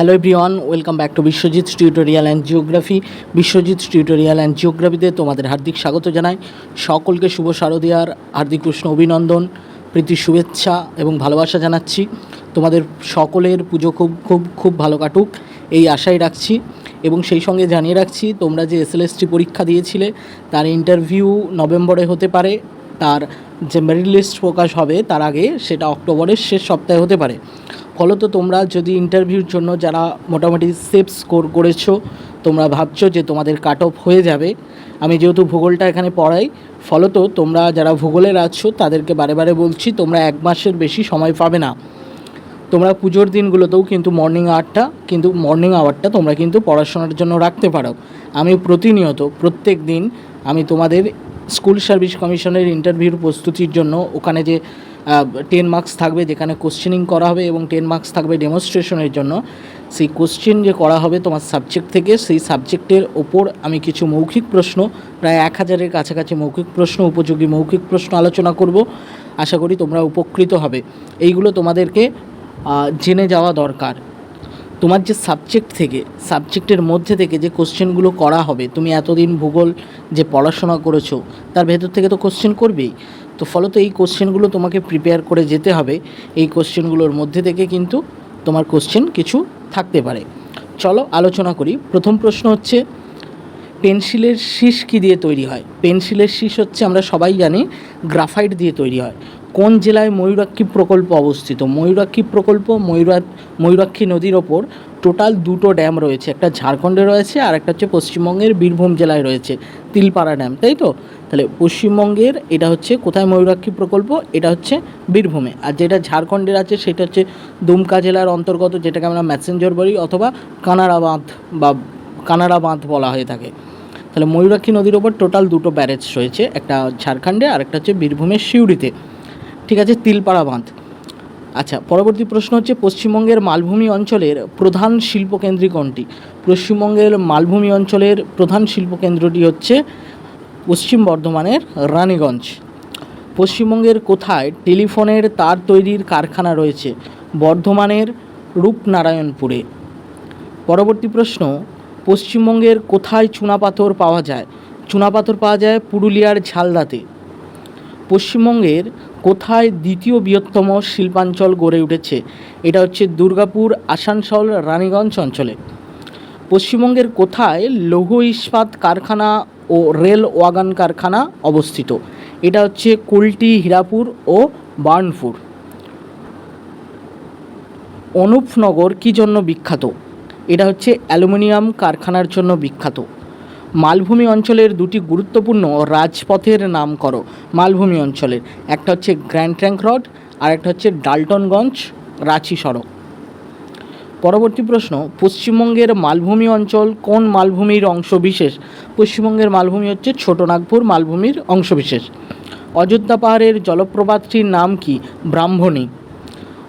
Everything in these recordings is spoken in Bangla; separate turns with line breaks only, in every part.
Hello everyone welcome back to Biswajit tutorial and geography Biswajit tutorial and জিওগ্রাফিতে তোমাদের হার্দিক স্বাগত জানাই। সকলকে শুভ শারদীয়ার হার্দিক কৃষ্ণ অভিনন্দন, প্রীতি শুভেচ্ছা এবং ভালোবাসা জানাচ্ছি। তোমাদের সকলের পুজো খুব খুব খুব ভালো কাটুক, এই আশাই রাখছি। এবং সেই সঙ্গে জানিয়ে রাখছি, তোমরা যে এসএলএসটি পরীক্ষা দিয়েছিলে, তার ইন্টারভিউ নভেম্বরে হতে পারে, তার যে মেরিট লিস্ট প্রকাশ হবে, তার আগে সেটা অক্টোবরের শেষ সপ্তাহে হতে পারে। ফলত তোমরা যদি ইন্টারভিউর জন্য যারা মোটামুটি সেফ স্কোর করেছ, তোমরা ভাবছ যে তোমাদের কাট অফ হয়ে যাবে। আমি যেহেতু ভূগোলটা এখানে পড়াই ফলত তোমরা যারা ভূগোলের আছো, তাদেরকে বারে বারে বলছি, তোমরা এক মাসের বেশি সময় পাবে না। তোমরা পুজোর দিনগুলোতেও কিন্তু মর্নিং আওয়ারটা কিন্তু মর্নিং আওয়ারটা তোমরা কিন্তু পড়াশোনার জন্য রাখতে পারো। আমি প্রতিনিয়ত, প্রত্যেক দিন আমি তোমাদের স্কুল সার্ভিস কমিশনের ইন্টারভিউর প্রস্তুতির জন্য ওখানে যে টেন মার্কস থাকবে যেখানে কোশ্চেনিং করা হবে এবং টেন মার্কস থাকবে ডেমনস্ট্রেশনের জন্য। সেই কোশ্চেন যে করা হবে তোমার সাবজেক্ট থেকে, সেই সাবজেক্টের ওপর আমি কিছু মৌখিক প্রশ্ন, প্রায় এক হাজারের কাছাকাছি মৌখিক প্রশ্ন, উপযোগী মৌখিক প্রশ্ন আলোচনা করব। আশা করি তোমরা উপকৃত হবে। এইগুলো তোমাদেরকে জেনে যাওয়া দরকার। তোমার যে সাবজেক্ট থেকে সাবজেক্টের মধ্যে থেকে যে কোশ্চেনগুলো করা হবে, তুমি এতদিন ভূগোল যে পড়াশোনা করেছ, তার ভেতর থেকে তো কোশ্চেন করবেই। তো ফলত এই কোশ্চেনগুলো তোমাকে প্রিপেয়ার করে যেতে হবে। এই কোশ্চেনগুলোর মধ্যে থেকে কিন্তু তোমার কোশ্চেন কিছু থাকতে পারে। চলো আলোচনা করি। প্রথম প্রশ্ন হচ্ছে, পেন্সিলের শীষ কী দিয়ে তৈরি হয়? পেন্সিলের শীষ হচ্ছে আমরা সবাই জানি, গ্রাফাইট দিয়ে তৈরি হয়। কোন জেলায় ময়ূরাক্ষী প্রকল্প অবস্থিত? ময়ূরাক্ষী প্রকল্প ময়ূরা ময়ূরাক্ষী নদীর ওপর টোটাল দুটো ড্যাম রয়েছে, একটা ঝাড়খণ্ডে রয়েছে আর একটা হচ্ছে পশ্চিমবঙ্গের বীরভূম জেলায় রয়েছে, তিলপাড়া ড্যাম, তাই তো? তাহলে পশ্চিমবঙ্গের এটা হচ্ছে কোথায় ময়ূরাক্ষী প্রকল্প? এটা হচ্ছে বীরভূমে আর যেটা ঝাড়খণ্ডের আছে সেটা হচ্ছে দুমকা জেলার অন্তর্গত যেটাকে আমরা ম্যাসেঞ্জর বলি অথবা কানাড়া বাঁধ বা কানাড়া বাঁধ বলা হয়ে থাকে। তাহলে ময়ূরাক্ষী নদীর ওপর টোটাল দুটো ব্যারেজ রয়েছে, একটা ঝাড়খণ্ডে আর একটা হচ্ছে বীরভূমের সিউড়িতে। ঠিক আছে তিলপাড়া বাঁধ আচ্ছা পরবর্তী প্রশ্ন হচ্ছে, পশ্চিমবঙ্গের মালভূমি অঞ্চলের প্রধান শিল্পকেন্দ্রী কোনটি? পশ্চিমবঙ্গের মালভূমি অঞ্চলের প্রধান শিল্পকেন্দ্রটি হচ্ছে পশ্চিম বর্ধমানের রানীগঞ্জ। পশ্চিমবঙ্গের কোথায় টেলিফোনের তার তৈরির কারখানা রয়েছে? বর্ধমানের রূপনারায়ণপুরে। পরবর্তী প্রশ্ন, পশ্চিমবঙ্গের কোথায় চুনাপাথর পাওয়া যায়? চুনাপাথর পাওয়া যায় পুরুলিয়ার ঝালদাতে। পশ্চিমবঙ্গের কোথায় দ্বিতীয় বৃহত্তম শিল্পাঞ্চল গড়ে উঠেছে? এটা হচ্ছে দুর্গাপুর, আসানসোল, রানীগঞ্জ অঞ্চলে। পশ্চিমবঙ্গের কোথায় লৌহ ইস্পাত কারখানা ও রেল ওয়াগান কারখানা অবস্থিত? এটা হচ্ছে কুলটি, হীরাপুর ও বার্নপুর। অনুপনগর কী জন্য বিখ্যাত? এটা হচ্ছে অ্যালুমিনিয়াম কারখানার জন্য বিখ্যাত। মালভূমি অঞ্চলের দুটি গুরুত্বপূর্ণ রাজপথের নাম করো, মালভূমি অঞ্চলের। একটা হচ্ছে গ্র্যান্ড ট্র্যাঙ্ক রড, আর একটা হচ্ছে ডাল্টনগঞ্জ রাঁচি সড়ক। পরবর্তী প্রশ্ন, পশ্চিমবঙ্গের মালভূমি অঞ্চল কোন মালভূমির অংশবিশেষ? পশ্চিমবঙ্গের মালভূমি হচ্ছে ছোটনাগপুর মালভূমির অংশবিশেষ। অযোধ্যা পাহাড়ের জলপ্রপাতটির নাম কি? ব্রাহ্মণী।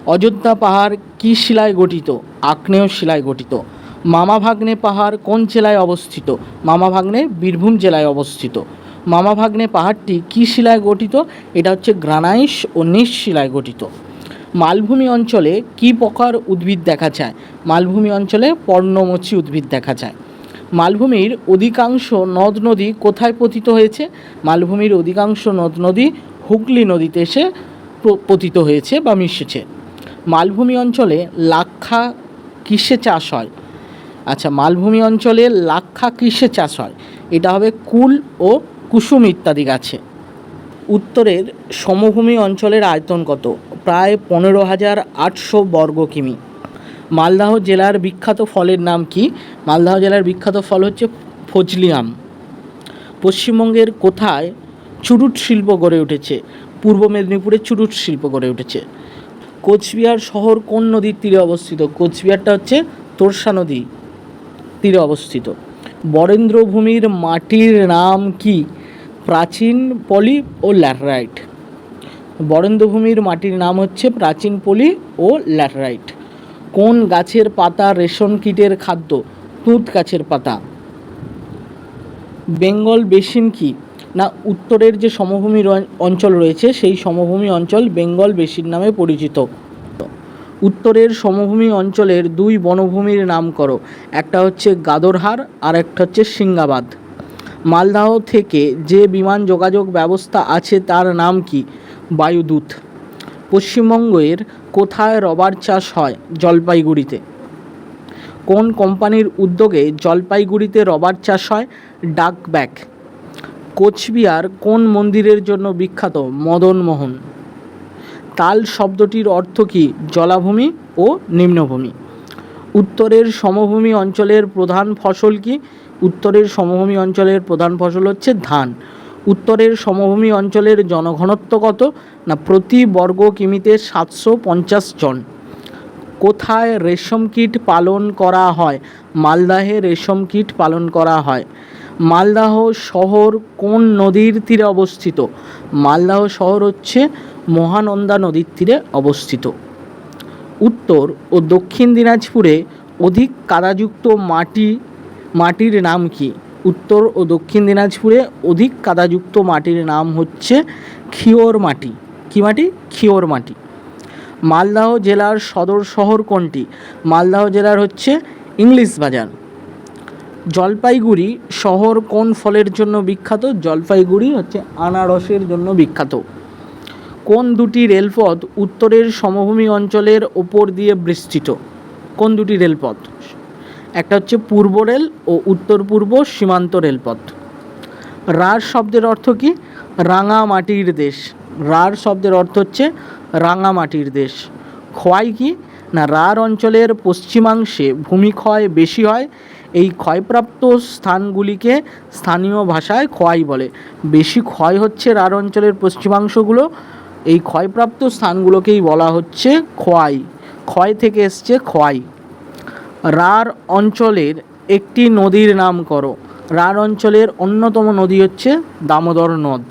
অযোধ্যা পাহাড় কী শিলায় গঠিত? আগ্নেয় শিলায় গঠিত। মামাভাগ্নে পাহাড় কোন জেলায় অবস্থিত? মামাভাগ্নে বীরভূম জেলায় অবস্থিত। মামাভাগ্নে পাহাড়টি কী শিলায় গঠিত? এটা হচ্ছে গ্রানাইস ও নিস শিলায় গঠিত। মালভূমি অঞ্চলে কী প্রকার উদ্ভিদ দেখা যায়? মালভূমি অঞ্চলে পর্ণমোচী উদ্ভিদ দেখা যায়। মালভূমির অধিকাংশ নদ নদী কোথায় পতিত হয়েছে? মালভূমির অধিকাংশ নদ নদী হুগলি নদীতে এসে পতিত হয়েছে বা মিশেছে। মালভূমি অঞ্চলে লাক্ষা কিসে চাষ হয়? আচ্ছা মালভূমি অঞ্চলে লাক্ষা কিসে চাষ হয়। এটা হবে কুল ও কুসুম ইত্যাদি গাছে। উত্তরের সমভূমি অঞ্চলের আয়তন কত? প্রায় পনেরো হাজার আটশো বর্গ কিমি। মালদাহ জেলার বিখ্যাত ফলের নাম কি? মালদাহ জেলার বিখ্যাত ফল হচ্ছে ফজলি আম। পশ্চিমবঙ্গের কোথায় চুরুট শিল্প গড়ে উঠেছে? পূর্ব মেদিনীপুরে চুরুট শিল্প গড়ে উঠেছে। কোচবিহার শহর কোন নদীর তীরে অবস্থিত? কোচবিহারটা হচ্ছে তোরসা নদী। তীরে অবস্থিত। বরেন্দ্রভূমির মাটির নাম কি? প্রাচীন পলি ও ল্যাটেরাইট। বরেন্দ্রভূমির মাটির নাম হচ্ছে প্রাচীন পলি ও ল্যাটেরাইট। কোন গাছের পাতা রেশন কীটের খাদ্য? তুঁত গাছের পাতা। বেঙ্গল বেসিন কি? না, উত্তরের যে সমভূমি অঞ্চল রয়েছে, সেই সমভূমি অঞ্চল বেঙ্গল বেসিন নামে পরিচিত। উত্তরের সমভূমি অঞ্চলের দুই বনভূমির নাম করো। একটা হচ্ছে গাদরহার, আর একটা হচ্ছে সিঙ্গাবাদ মালদাহ থেকে যে বিমান যোগাযোগ ব্যবস্থা আছে তার নাম কি? বায়ুদূত। পশ্চিমবঙ্গের কোথায় রবার চাষ হয় জলপাইগুড়িতে? কোন কোম্পানির উদ্যোগে জলপাইগুড়িতে রবার চাষ হয়? ডাক ডাকব্যাক। কোচবিহার কোন মন্দিরের জন্য বিখ্যাত? মদনমোহন। তাল শব্দটির অর্থ কী? জলাভূমি ও নিম্নভূমি। উত্তরের সমভূমি অঞ্চলের প্রধান ফসল কি? উত্তরের সমভূমি অঞ্চলের প্রধান ফসল হচ্ছে ধান। উত্তরের সমভূমি অঞ্চলের জনঘনত্ব কত? না, প্রতি বর্গ কিমিতে সাতশো পঞ্চাশ জন। কোথায় রেশম কীট পালন করা হয়? মালদাহে রেশম কীট পালন করা হয়। মালদাহ শহর কোন নদীর তীরে অবস্থিত? মালদাহ শহর হচ্ছে মহানন্দা নদীর তীরে অবস্থিত। উত্তর ও দক্ষিণ দিনাজপুরে অধিক কাদাযুক্ত মাটি, মাটির নাম কি? উত্তর ও দক্ষিণ দিনাজপুরে অধিক কাদাযুক্ত মাটির নাম হচ্ছে খিওর মাটি। কি মাটি? খিওর মাটি। মালদাহ জেলার সদর শহর কোনটি? মালদাহ জেলার হচ্ছে ইংলিশ বাজার। জলপাইগুড়ি শহর কোন ফলের জন্য বিখ্যাত? জলপাইগুড়ি হচ্ছে আনারসের জন্য বিখ্যাত। কোন দুটি রেলপথ উত্তরের সমভূমি অঞ্চলের ওপর দিয়ে বিস্তৃত? কোন দুটি রেলপথ? একটা হচ্ছে পূর্ব রেল ও উত্তর পূর্ব সীমান্ত রেলপথ। রার শব্দের অর্থ কি? রাঙা মাটির দেশ। রার শব্দের অর্থ হচ্ছে রাঙা মাটির দেশ। ক্ষয় কি? না, রার অঞ্চলের পশ্চিমাংশে ভূমিক্ষয় বেশি হয়, এই ক্ষয়প্রাপ্ত স্থানগুলিকে স্থানীয় ভাষায় ক্ষয় বলে। বেশি ক্ষয় হচ্ছে রার অঞ্চলের পশ্চিমাংশগুলো এই ক্ষয়প্রাপ্ত স্থানগুলোকেই বলা হচ্ছে খোয়াই। ক্ষয় থেকে এসছে খোয়াই। রার অঞ্চলের একটি নদীর নাম করো। রার অঞ্চলের অন্যতম নদী হচ্ছে দামোদর নদ।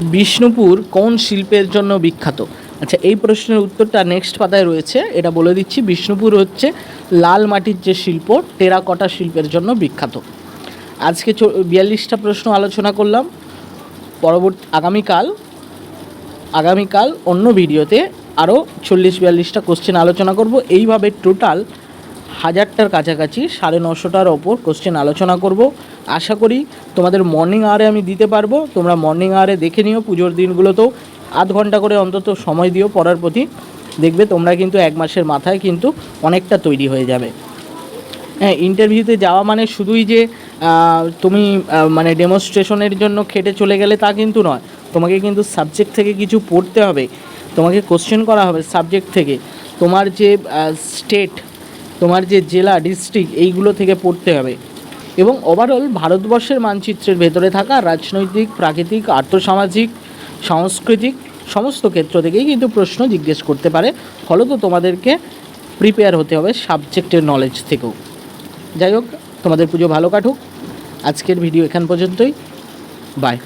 বিষ্ণুপুর কোন শিল্পের জন্য বিখ্যাত? আচ্ছা এই প্রশ্নের উত্তরটা নেক্সট পাতায় রয়েছে। এটা বলে দিচ্ছি, বিষ্ণুপুর হচ্ছে লাল মাটির যে শিল্প, টেরাকটা শিল্পের জন্য বিখ্যাত। আজকে বিয়াল্লিশটা প্রশ্ন আলোচনা করলাম। পরবর্তী, আগামীকাল আগামীকাল অন্য ভিডিওতে আরও চল্লিশ বিয়াল্লিশটা কোশ্চেন আলোচনা করব। এইভাবে টোটাল হাজারটার কাছাকাছি সাড়ে নশোটার ওপর কোশ্চেন আলোচনা করব। আশা করি তোমাদের মর্নিং আওয়ারে আমি দিতে পারব। তোমরা মর্নিং আওয়ারে দেখে নিও পুজোর দিনগুলোতেও। আধ ঘণ্টা করে অন্তত সময় দিও পড়ার প্রতি। দেখবে তোমরা কিন্তু এক মাসের মাথায় কিন্তু অনেকটা তৈরি হয়ে যাবে। হ্যাঁ ইন্টারভিউতে যাওয়া মানে শুধুই যে তুমি মানে ডেমনস্ট্রেশনের জন্য খেটে চলে গেলে তা কিন্তু নয়। তোমাকে কিন্তু সাবজেক্ট থেকে কিছু পড়তে হবে, তোমাকে কোশ্চেন করা হবে সাবজেক্ট থেকে। তোমার যে স্টেট তোমার যে জেলা ডিস্ট্রিক্ট এইগুলো থেকে পড়তে হবে। এবং ওভারঅল ভারতবর্ষের মানচিত্রের ভেতরে থাকা রাজনৈতিক, প্রাকৃতিক, আর্থসামাজিক, সাংস্কৃতিক সমস্ত ক্ষেত্র থেকেই কিন্তু প্রশ্ন জিজ্ঞেস করতে পারে। ফলত তোমাদেরকে প্রিপেয়ার হতে হবে সাবজেক্টের নলেজ থেকেও। যাই হোক, তোমাদের পুজো ভালো কাটুক। আজকের ভিডিও এখান পর্যন্তই। বাই